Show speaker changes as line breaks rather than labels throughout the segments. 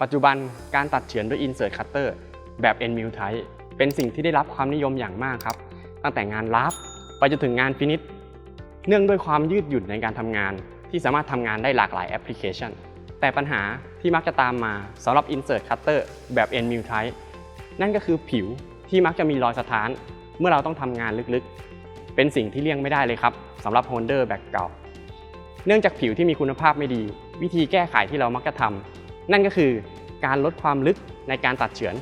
ปัจจุบันการตัดเฉือนด้วย Insert Cutter แบบ End Mill Type เป็นสิ่งที่ได้รับความนิยมอย่างมากครับ ตั้งแต่งานลับไปจนถึงงานฟินิชเนื่องด้วยความยืดหยุ่นในการทำงาน ที่สามารถทำงานได้หลากหลายแอปพลิเคชัน แต่ปัญหาที่มักจะตามมาสำหรับ Insert Cutter แบบ End Mill Type นั่นก็คือผิวที่มักจะมีรอยสะท้าน เมื่อเราต้องทำงานลึกๆ เป็นสิ่งที่เลี่ยงไม่ได้เลยครับสำหรับโฮลเดอร์แบบเก่า เนื่องจากผิวที่มีคุณภาพไม่ดี วิธีแก้ไขที่เรามักจะทำ นั่นก็คือการลดความลึกในการตัดเฉือน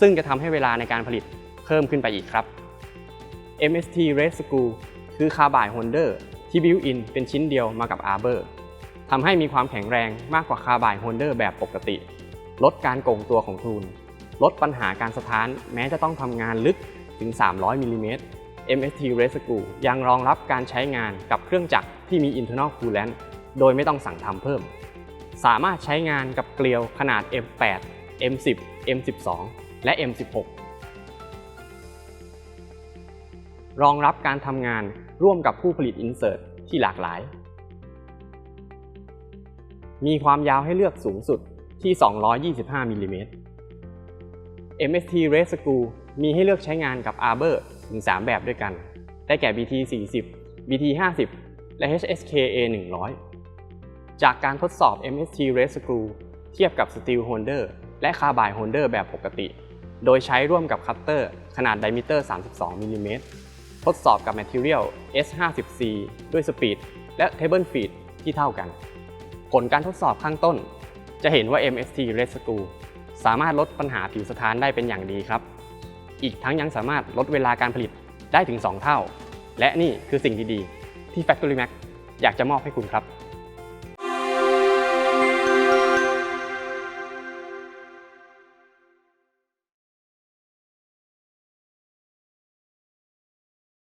ซึ่งจะทำให้เวลาในการผลิตเพิ่มขึ้นไปอีกครับ MST Red Screw คือคาบ่ายโฮลเดอร์ที่บิวอินเป็นชิ้นเดียวมากับ Arbor ทำให้มีความแข็งแรงมากกว่าคาบ่ายโฮลเดอร์แบบปกติ ลดการโก่งตัวของทูล ลดปัญหาการสะท้านแม้จะต้องทำงานลึกถึง 300มิลลิเมตร MST Red Screw ยังรองรับการใช้งานกับเครื่องจักรที่มี internal coolant โดยไม่ต้องสั่งทำเพิ่ม สามารถใช้งานกับเกลียวขนาด M8 M10 M12 และ M16 รองรับการทำงานร่วมกับผู้ผลิตอินเสิร์ตที่หลากหลาย มีความยาวให้เลือกสูงสุดที่ 225มิลลิเมตร MST Red Screw มีให้เลือกใช้งานกับ Arbor ถึง 3 แบบด้วยกัน ได้แก่ BT 40 BT 50และ HSK A 100 จากการทดสอบ MST r e Screw เทียบกับ Steel Holder และ Carbide Holder แบบปกติ โดยใช้ร่วมกับคัตเตอร์ขนาด diameter 32มิลลิเมตรทดสอบกับ Material S50C ด้วยสปีดและ Table Feed ที่เท่ากัน ผลการทดสอบข้างต้น จะเห็นว่า MST r e Screw สามารถลดปัญหาผิวสะท้านได้เป็นอย่างดีครับ อีกทั้งยังสามารถลดเวลาการผลิตได้ถึง 2 เท่า และนี่คือสิ่งดีๆ ที่ Factory Max อยากจะมอบให้คุณครับ